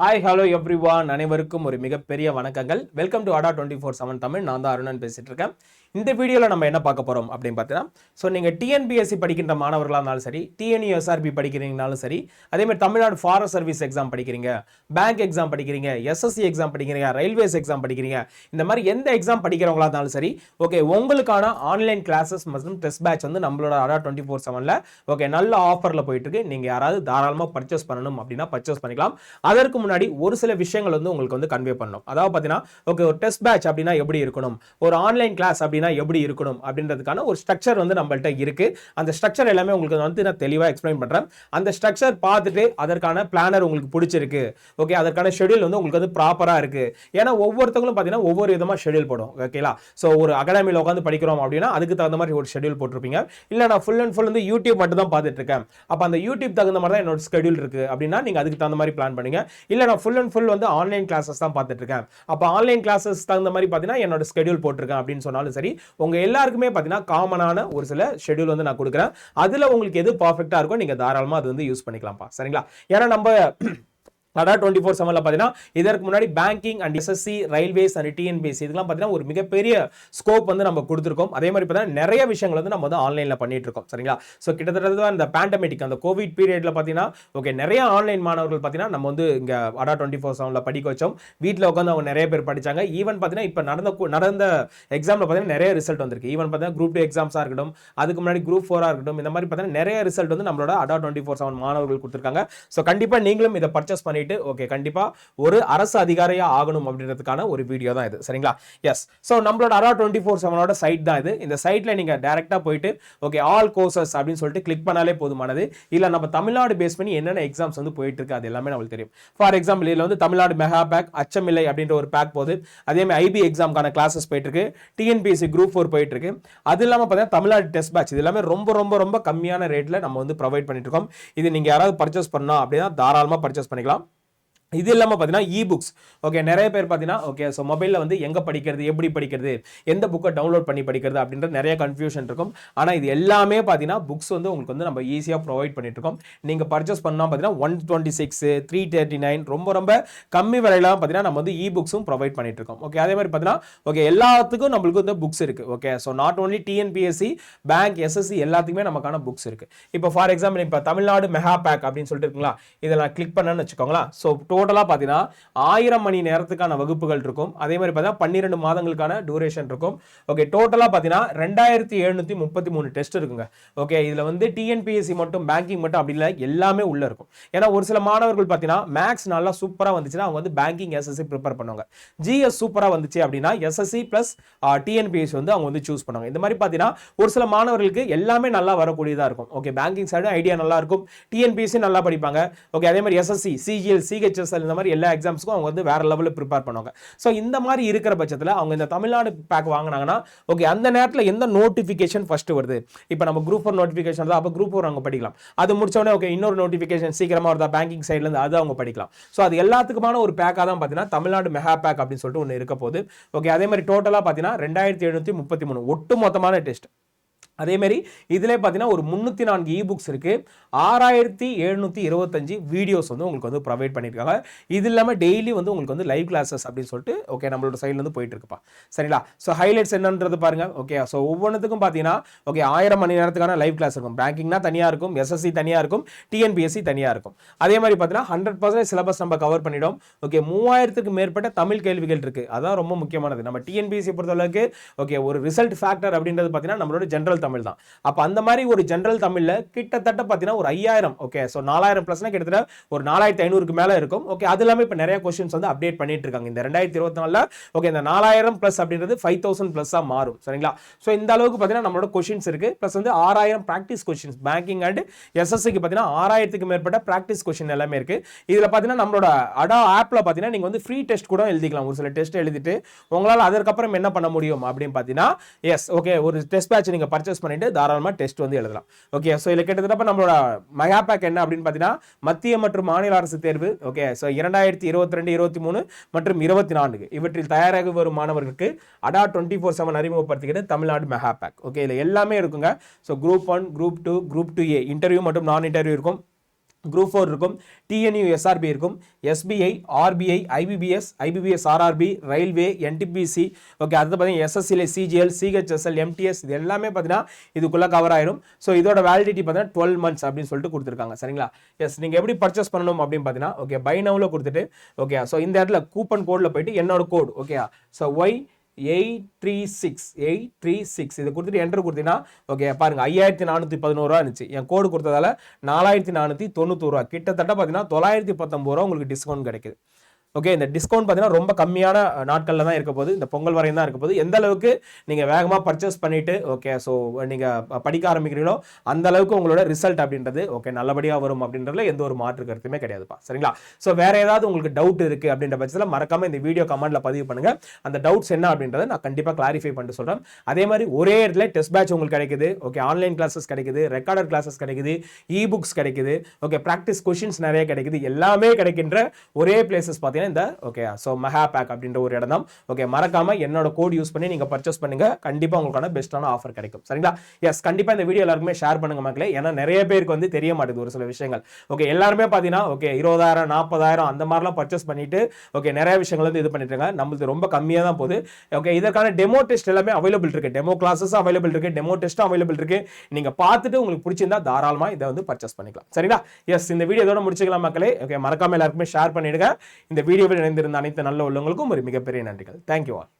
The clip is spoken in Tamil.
ஹாய் ஹலோ எவ்ரி ஒன் அனைவருக்கும் ஒரு மிகப்பெரிய வணக்கங்கள். வெல்கம் டு அடா டுவெண்ட்டி ஃபோர் செவன் தமிழ். நான் தான் அருணன் பேசிட்டு இருக்கேன். இந்த வீடியோவில் நம்ம என்ன பார்க்க போகிறோம் அப்படின்னு பார்த்தீங்கன்னா ஸோ நீங்கள் டிஎன்பிஎஸ்சி படிக்கின்ற மாணவர்களாக இருந்தாலும் சரி டிஎன்யூஎஸ்ஆர்பி படிக்கிறீங்கனாலும் சரி அதேமாதிரி தமிழ்நாடு ஃபாரஸ்ட் சர்வீஸ் எக்ஸாம் படிக்கிறீங்க பேங்க் எக்ஸாம் படிக்கிறீங்க எஸ்எஸ்சி எக்ஸாம் படிக்கிறீங்க ரயில்வேஸ் எக்ஸாம் படிக்கிறீங்க இந்த மாதிரி எந்த எக்ஸாம் படிக்கிறவங்களா இருந்தாலும் சரி ஓகே உங்களுக்கான ஆன்லைன் கிளாஸஸ் மற்றும் டெஸ்ட் பேட்ச் வந்து நம்மளோட அடா டுவெண்ட்டி ஃபோர் செவனில் ஓகே நல்ல ஆஃபரில் போயிட்டுருக்கு நீங்கள் யாராவது தாராளமாக பர்ச்சேஸ் பண்ணணும் அப்படின்னா பர்ச்சேஸ் பண்ணிக்கலாம். அதற்கு முன்னாடி ஒரு சில விஷயங்கள் வந்து உங்களுக்கு வந்து கன்வே பண்ணணும் அதாவது பார்த்தீங்கன்னா ஓகே ஒரு டெஸ்ட் பேட்ச் அப்படின்னா எப்படி இருக்கணும்? ஒரு ஆன்லைன் கிளாஸ் அப்படின்னா எப்படி இருக்கணும்? அப்படின்றதுக்கான ஒரு ஸ்ட்ரக்சர் வந்து நம்மள்ட்ட இருக்கு. அந்த ஸ்ட்ரக்சர் எல்லாமே உங்களுக்கு வந்து நான் தெளிவாக எக்ஸ்பிளைன் பண்ணுறேன் அந்த ஸ்ட்ரக்சர் பார்த்துட்டு அதற்கான பிளானர் உங்களுக்கு பிடிச்சிருக்கு. ஓகே அதற்கான ஷெடியூல் வந்து உங்களுக்கு வந்து ப்ராப்பராக இருக்கு. ஏன்னா ஒவ்வொருத்தவங்களும் பார்த்தீங்கன்னா ஒவ்வொரு விதமாக ஷெடியூல் போடும். ஓகேலா ஸோ ஒரு அகாடமியில் உட்காந்து படிக்கிறோம் அப்படின்னா அதுக்கு தகுந்த மாதிரி ஒரு ஷெடியூல் போட்டிருப்பீங்க. இல்லை நான் ஃபுல் அண்ட் ஃபுல் வந்து யூடியூப் மட்டும் தான் பார்த்துட்டு இருக்கேன். அப்போ அந்த யூடியூப் தகுந்த மாதிரி தான் என்னோட ஷெடியூல் இருக்கு. அப்படின்னா நீங்கள் அதுக்கு தகுந்த மாதிரி பிளான் பண்ணுங்க. இல்லை நான் ஃபுல் அண்ட் ஃபுல் வந்து ஆன்லைன் கிளாஸஸ் தான் பார்த்துட்ருக்கேன். அப்போ ஆன்லைன் கிளாஸஸ் தகுந்த மாதிரி பார்த்தீங்கன்னா என்னோட ஸ்கெடியூல் போட்டிருக்கேன் அப்படின்னு சொன்னாலும் சரி உங்க எல்லாருக்குமே பார்த்தீங்கன்னா காமனான ஒரு சில ஷெடியூல் வந்து நான் கொடுக்குறேன். அதில் உங்களுக்கு எது பர்ஃபெக்டாக இருக்கோ நீங்கள் தாராளமாக அது வந்து யூஸ் பண்ணிக்கலாம்ப்பா. சரிங்களா? ஏன்னா நம்ம அடா டுவெண்ட்டி ஃபோர் செவனில் பார்த்தீங்கன்னா இதற்கு முன்னாடி banking and SSC railways and TNPSC இதெல்லாம் பார்த்தீங்கன்னா ஒரு மிகப்பெரிய ஸ்கோப் வந்து நம்ம கொடுத்துருக்கோம். அதே மாதிரி பார்த்தீங்கன்னா நிறைய விஷயங்கள் வந்து நம்ம வந்து ஆன்லைனில் பண்ணிட்டு இருக்கோம் சரிங்களா? ஸோ கிட்டத்தட்ட அந்த பேண்டமெட்டிக் அந்த கோவிட் பீரியடில் பார்த்தீங்கன்னா ஓகே நிறைய ஆன்லைன் மாணவர்கள் பார்த்தீங்கன்னா நம்ம வந்து இங்கே அடா டுவெண்ட்டி ஃபோர் செவனில் படிக்க வச்சோம். வீட்டில் உட்காந்து அவங்க நிறைய பேர் படிச்சாங்க. ஈவன் பார்த்தீங்கன்னா இப்போ நடந்த நடந்த எக்ஸாமில் பார்த்தீங்கன்னா நிறைய ரிசல்ட் வந்திருக்கு. ஈவன் பார்த்தீங்கன்னா குரூப் டூ எக்ஸாம்ஸாக இருக்கட்டும் அதுக்கு முன்னாடி குரூப் ஃபோராக இருக்கட்டும் இந்த மாதிரி பார்த்தீங்கன்னா நிறைய ரிசல்ட் வந்து நம்மளோட அடா டுவெண்ட்டி ஃபோர் செவன் மாணவர்கள் கொடுத்துருக்காங்க. ஸோ கண்டிப்பாக நீங்களும் இதை பர்ச்சேஸ் பண்ணிட்டு ஓகே கண்டிப்பாக ஒரு அரசு அதிகாரியா ஆகணும் அப்படின்றதுக்கான ஒரு வீடியோ தான் இது. சரிங்களா? எஸ் ஸோ நம்மளோட அரா டுவெண்ட்டி ஃபோர் செவனோட சைட் தான் இது. இந்த சைட்டில் நீங்கள் டேரெக்டாக போயிட்டு ஓகே ஆல் கோர்சஸ் அப்படின்னு சொல்லிட்டு கிளிக் பண்ணாலே போதுமானது. இல்லை நம்ம தமிழ்நாடு பேஸ் பண்ணி என்னென்ன எக்ஸாம்ஸ் வந்து போயிட்டு இருக்கு அது எல்லாமே நம்மளுக்கு தெரியும். ஃபார் எக்ஸாம்பிள் இதில் வந்து தமிழ்நாடு மெகா பேக் அச்சமில்லை அப்படின்ற ஒரு பேக் போகுது. அதே மாதிரி ஐபி எக்ஸாம்க்கான கிளாஸஸ் போயிட்டு இருக்கு டிஎன்பிஎஸ்சி குரூப் ஃபோர் போயிட்டு இருக்கு அது இல்லாமல் பார்த்தீங்கன்னா தமிழ்நாடு டெஸ்ட் பேட்ச் இது எல்லாமே ரொம்ப ரொம்ப ரொம்ப கம்மியான ரேட்டில் நம்ம வந்து ப்ரொவைட் பண்ணிட்டு இருக்கோம் இது நீங்கள் யாராவது பர்ச்சேஸ் பண்ணா அப்படின்னா தாராளமாக பர்ச்சேஸ் பண்ணிக்கலாம். இது இல்லாமல் பார்த்தீங்கன்னா இ புக்ஸ் ஓகே நிறைய பேர் பார்த்தீங்கன்னா ஓகே ஸோ மொபைலில் வந்து எங்கே படிக்கிறது எப்படி படிக்கிறது எந்த புக்கை டவுன்லோட் பண்ணி படிக்கிறது அப்படின்ற நிறைய கன்ஃபியூஷன் இருக்கும். ஆனால் இது எல்லாமே பார்த்தீங்கன்னா புக்ஸ் வந்து உங்களுக்கு வந்து நம்ம ஈஸியாக ப்ரொவைட் பண்ணிட்டு இருக்கோம். நீங்கள் பர்ச்சேஸ் பண்ணால் பார்த்தீங்கன்னா one twenty six three thirty nine ரொம்ப ரொம்ப கம்மி விலையிலாம் பார்த்தீங்கன்னா நம்ம வந்து இ புக்ஸும் ப்ரொவைட் பண்ணிட்டு இருக்கோம். ஓகே அதே மாதிரி பார்த்தீங்கன்னா ஓகே எல்லாத்துக்கும் நம்மளுக்கு வந்து புக்ஸ் இருக்குது okay so not only TNPSC bank SSC எல்லாத்துக்குமே நமக்கான புக்ஸ் இருக்குது இப்போ ஃபார் எக்ஸாம்பிள் இப்போ தமிழ்நாடு மெகா பேக் அப்படின்னு சொல்லிட்டு இருக்குங்களா? இதை நான் கிளிக் பண்ணேன்னு வச்சுக்கோங்களேன். ஸோ டோட்டலாக பார்த்தீங்கன்னா ஆயிரம் மணி நேரத்துக்கான வகுப்புகள் இருக்கும். அதே மாதிரி பார்த்தீங்கன்னா பன்னிரெண்டு மாதங்களுக்கான டூரேஷன் இருக்கும். ஓகே டோட்டலாக பார்த்தீங்கன்னா ரெண்டாயிரத்தி எழுநூற்றி முப்பத்தி மூணு டெஸ்ட் இருக்குங்க. ஓகே இதில் வந்து டிஎன்பிஎஸ்சி மட்டும் பேங்கிங் மட்டும் அப்படி இல்லை எல்லாமே உள்ளே இருக்கும். ஏன்னா ஒரு சில மாணவர்கள் பார்த்தீங்கன்னா மேக்ஸ் நல்லா சூப்பராக வந்துச்சுன்னா அவங்க வந்து பேங்கிங் எஸ்எஸ்சி ப்ரிப்பேர் பண்ணுவாங்க. ஜிஎஸ் சூப்பராக வந்துச்சு அப்படின்னா எஸ்எஸ்சி ப்ளஸ் டிஎன்பிஎஸ்சி வந்து அவங்க வந்து சூஸ் பண்ணுவாங்க. இந்த மாதிரி பார்த்தீங்கன்னா ஒரு சில மாணவர்களுக்கு எல்லாமே நல்லா வரக்கூடியதாக இருக்கும். ஓகே பேங்கிங் சைடு ஐடியா நல்லா இருக்கும். டிஎன்பிஎஸ்சி நல்லா படிப்பாங்க. ஓகே அதே மாதிரி எஸ்எஸ்சி சிஜிஎல் எஸ்எஸ்எல் இந்த மாதிரி எல்லா எக்ஸாம்ஸ்க்கும் அவங்க வந்து வேற லெவலில் ப்ரிப்பேர் பண்ணுவாங்க. ஸோ இந்த மாதிரி இருக்கிற பட்சத்தில் அவங்க இந்த தமிழ்நாடு பேக் வாங்கினாங்கன்னா ஓகே அந்த நேரத்தில் எந்த நோட்டிஃபிகேஷன் ஃபர்ஸ்ட் வருது? இப்போ நம்ம குரூப் ஃபோர் நோட்டிஃபிகேஷன் தான் அப்போ குரூப் ஃபோர் அவங்க படிக்கலாம். அது முடிச்ச உடனே ஓகே இன்னொரு நோட்டிஃபிகேஷன் சீக்கிரமாக வருதா? பேங்கிங் சைட்லேருந்து அது அவங்க படிக்கலாம். ஸோ அது எல்லாத்துக்குமான ஒரு பேக்காக தான் பார்த்தீங்கன்னா தமிழ்நாடு மெகா பேக் அப்படின்னு சொல்லிட்டு ஒன்று இருக்க போகுது. ஓகே அதே மாதிரி டோட்டலாக பார்த்தீங்கன்னா ரெண்டாயிரத்தி எழுநூற்றி முப்பத்தி மூணு. ஒட்டு மொத்தமான டெஸ்ட் அதேமாரி இதில் பார்த்தீங்கன்னா ஒரு முந்நூற்றி நான்கு இ புக்ஸ் இருக்குது ஆறாயிரத்தி எழுநூற்றி இருபத்தஞ்சி வீடியோஸ் வந்து உங்களுக்கு வந்து ப்ரொவைட் பண்ணியிருக்காங்க இது இல்லாமல் டெய்லி வந்து உங்களுக்கு வந்து லைவ் கிளாஸஸ் அப்படின்னு சொல்லிட்டு ஓகே நம்மளோட சைட்லேருந்து போயிட்டு இருக்குப்பா. சரிங்களா? ஸோ ஹைலைட்ஸ் என்னன்றது பாருங்க ஓகே ஸோ ஒவ்வொன்றுத்துக்கும் பார்த்தீங்கன்னா ஓகே ஆயிரம் மணி நேரத்துக்கான லைவ் கிளாஸ் இருக்கும். பேங்கிங்னா தனியாக இருக்கும் எஸ்எஸ்சி தனியாக இருக்கும் டிஎன்பிஎஸ்சி தனியாக இருக்கும். அதே மாதிரி பார்த்தீங்கன்னா ஹண்ட்ரட் பர்சன்ட் சிலபஸ் நம்ம கவர் பண்ணிடும் ஓகே மூவாயிரத்துக்கு மேற்பட்ட தமிழ் கேள்விகள் இருக்குது அதான் ரொம்ப முக்கியமானது. நம்ம டிஎன்பிஎஸ்சி பொறுத்தளவுக்கு ஓகே ஒரு ரிசல்ட் ஃபேக்டர் அப்படின்றது பார்த்தீங்கன்னா நம்மளோட ஜென்ரல் தமிழ் தான். அப்போ அந்த மாதிரி ஒரு ஜென்ரல் தமிழில் கிட்டத்தட்ட பார்த்தீங்கன்னா ஒரு ஐயாயிரம் ஓகே ஸோ நாலாயிரம் ப்ளஸ்னா கிட்டத்தட்ட ஒரு நாலாயிரத்தி ஐநூறுக்கு மேலே இருக்கும் ஓகே அது இல்லாமல் இப்போ நிறைய கொஸ்டின்ஸ் வந்து அப்டேட் பண்ணிட்டு இருக்காங்க. இந்த ரெண்டாயிரத்தி இருபத்தி நாலில் ஓகே இந்த நாலாயிரம் ப்ளஸ் அப்படின்றது ஃபைவ் தௌசண்ட் ப்ளஸ்ஸாக மாறும் சரிங்களா? ஸோ இந்த அளவுக்கு பார்த்தீங்கன்னா நம்மளோட கொஷின்ஸ் இருக்கு. ப்ளஸ் வந்து ஆறாயிரம் ப்ராக்டிஸ் கொஷின்ஸ் பேங்கிங் அண்ட் எஸ்எஸ்சிக்கு பார்த்தீங்கன்னா ஆறாயிரத்துக்கு மேற்பட்ட ப்ராக்டிஸ் கொஷின் எல்லாமே இருக்கு. இதில் பார்த்தீங்கன்னா நம்மளோட அடா ஆப்பில் பார்த்தீங்கன்னா நீங்கள் வந்து ஃப்ரீ டெஸ்ட் கூட எழுதிக்கலாம். ஒரு சில டெஸ்ட் எழுதிட்டு உங்களால் அதற்கப்புறம் என்ன பண்ண முடியும் அப்படின்னு பார்த்தீங்கன்னா எஸ் ஓகே ஒரு டெஸ்ட் பேட்ச் நீங்கள் பர்ச்சேஸ் பண்ணிட்டு தாராளமாக டெஸ்ட் வந்து எழுதலாம். ஓகே ஸோ இதில் கிட்டத்தட்ட நம்மளோட மெகா பேக் என்ன அப்படின்னு பார்த்தீங்கன்னா மத்திய மற்றும் மாநில அரசு தேர்வு. ஓகே ஸோ இரண்டாயிரத்தி இருபத்தி ரெண்டு இருபத்தி மூணு மற்றும் இருபத்தி நான்கு. இவற்றில் தயாராகி வரும் மாணவர்களுக்கு அடா டுவெண்ட்டி ஃபோர் செவன் அறிமுகப்படுத்திக்கிட்டு தமிழ்நாடு மெகா பேக் ஓகே இதில் எல்லாமே இருக்குங்க. So group one group two group two A interview மற்றும் நான் இன்டர்வியூ இருக்கும். குரூப் ஃபோர் இருக்கும். டிஎன்யூ எஸ்ஆர்பி இருக்கும். SBI RBI IBPS IBPS RRB railway NTPC okay அடுத்து பார்த்தீங்கன்னா எஸ்எஸ்சியில் சிஜிஎல் சிஹெச்எஸ்எல் எம்டிஎஸ் இது எல்லாமே பார்த்தீங்கன்னா இதுக்குள்ளே கவர் ஆயிரும். ஸோ இதோட வேலிடிட்டி பார்த்தீங்கன்னா டுவெல் மந்த்ஸ் அப்படின்னு சொல்லிட்டு கொடுத்துருக்காங்க. சரிங்களா? எஸ் நீங்கள் எப்படி பர்ச்சேஸ் பண்ணணும் அப்படின்னு பார்த்தீங்கன்னா ஓகே பை நவுல கொடுத்துட்டு ஓகே ஸோ இந்த இடத்துல கூப்பன் கோடில் போயிட்டு என்னோட code okay so Y eight three six eight three six. இதை கொடுத்துட்டு என்ட்ரு கொடுத்தீங்கன்னா ஓகே பாருங்க ஐயாயிரத்தி நானூற்றி பதினோருவா இருந்துச்சு. என் கோடு கொடுத்ததால நாலாயிரத்தி நானூற்றி தொண்ணூத்தோருவா கிட்டத்தட்ட பார்த்தீங்கன்னா தொள்ளாயிரத்தி பத்தொம்பது ரூபா உங்களுக்கு டிஸ்கவுண்ட் கிடைக்குது. ஓகே இந்த டிஸ்கவுண்ட் பார்த்தீங்கன்னா ரொம்ப கம்மியான நாட்களில் தான் இருக்க போகுது. இந்த பொங்கல் வரையும் தான் இருக்க போகுது. எந்த அளவுக்கு நீங்கள் வேகமாக பர்ச்சேஸ் பண்ணிட்டு ஓகே ஸோ நீங்கள் படிக்க ஆரம்பிக்கிறீங்களோ அந்த அளவுக்கு உங்களோட ரிசல்ட் அப்படின்றது ஓகே நல்லபடியாக வரும் அப்படின்றதுல எந்த ஒரு மாற்று கருத்துமே கிடையாதுப்பா. சரிங்களா? ஸோ வேற ஏதாவது உங்களுக்கு டவுட் இருக்குது அப்படின்ற பட்சத்தில் மறக்காமல் இந்த வீடியோ கமெண்ட்டில் பதிவு பண்ணுங்கள் அந்த டவுட்ஸ் என்ன அப்படின்றத நான் கண்டிப்பாக கிளாரிஃபை பண்ணிட்டு சொல்கிறேன் அதே மாதிரி ஒரே இடத்துல டெஸ்ட் பேட்ச் உங்களுக்கு கிடைக்குது. ஓகே ஆன்லைன் கிளாஸஸ் கிடைக்குது ரெக்கார்டர் கிளாஸஸ் கிடைக்குது இ புக்ஸ் கிடைக்குது ஓகே ப்ராக்டிஸ் கொஷின்ஸ் நிறைய கிடைக்குது. எல்லாமே கிடைக்கின்ற ஒரே பிளேசஸ் பார்த்தீங்கன்னா இந்த ஓகே ஸோ மெஹா பேக் அப்படின்ற ஒரு இடம் தான். ஓகே மறக்காம என்னோட கோட் யூஸ் பண்ணி நீங்கள் பர்ச்சேஸ் பண்ணுங்க. கண்டிப்பாக உங்களுக்கான பெஸ்ட்டான ஆஃபர் கிடைக்கும். சரிங்களா? எஸ் கண்டிப்பாக இந்த வீடியோ எல்லாருக்குமே ஷேர் பண்ணுங்க மக்களே. ஏன்னா நிறைய பேருக்கு வந்து தெரிய மாட்டேங்குது ஒரு சில விஷயங்கள். ஓகே எல்லாருமே பார்த்தீங்கன்னா ஓகே இருபதாயிரம் நாற்பதாயிரம் அந்த மாதிரிலாம் பர்ச்சேஸ் பண்ணிட்டு ஓகே நிறைய விஷயங்கள் வந்து இது பண்ணிட்டு இருக்காங்க. நம்மளுக்கு ரொம்ப கம்மியாக தான் போகுது. ஓகே இதற்கான டெமோ டெஸ்ட் எல்லாமே அவைலபிள் இருக்கு. டெமோ கிளாஸஸ் அவைலபிள் இருக்கு. டெமோ டெஸ்ட்டும் அவைலபிள் இருக்கு. நீங்க பார்த்துட்டு உங்களுக்கு பிடிச்சிருந்தா தாராளமாக இதை வந்து பர்ச்சேஸ் பண்ணிக்கலாம். சரிங்களா? எஸ் இந்த வீடியோ இதோட முடிச்சுக்கலாம் மக்களே. ஓகே மறக்காம எல்லாருக்குமே ஷேர் பண்ணிடுங்க. இந்த வீடியோவில் இணைந்திருந்த அனைத்து நல்ல உள்ளவங்களுக்கும் ஒரு மிகப்பெரிய நன்றிகள். Thank you all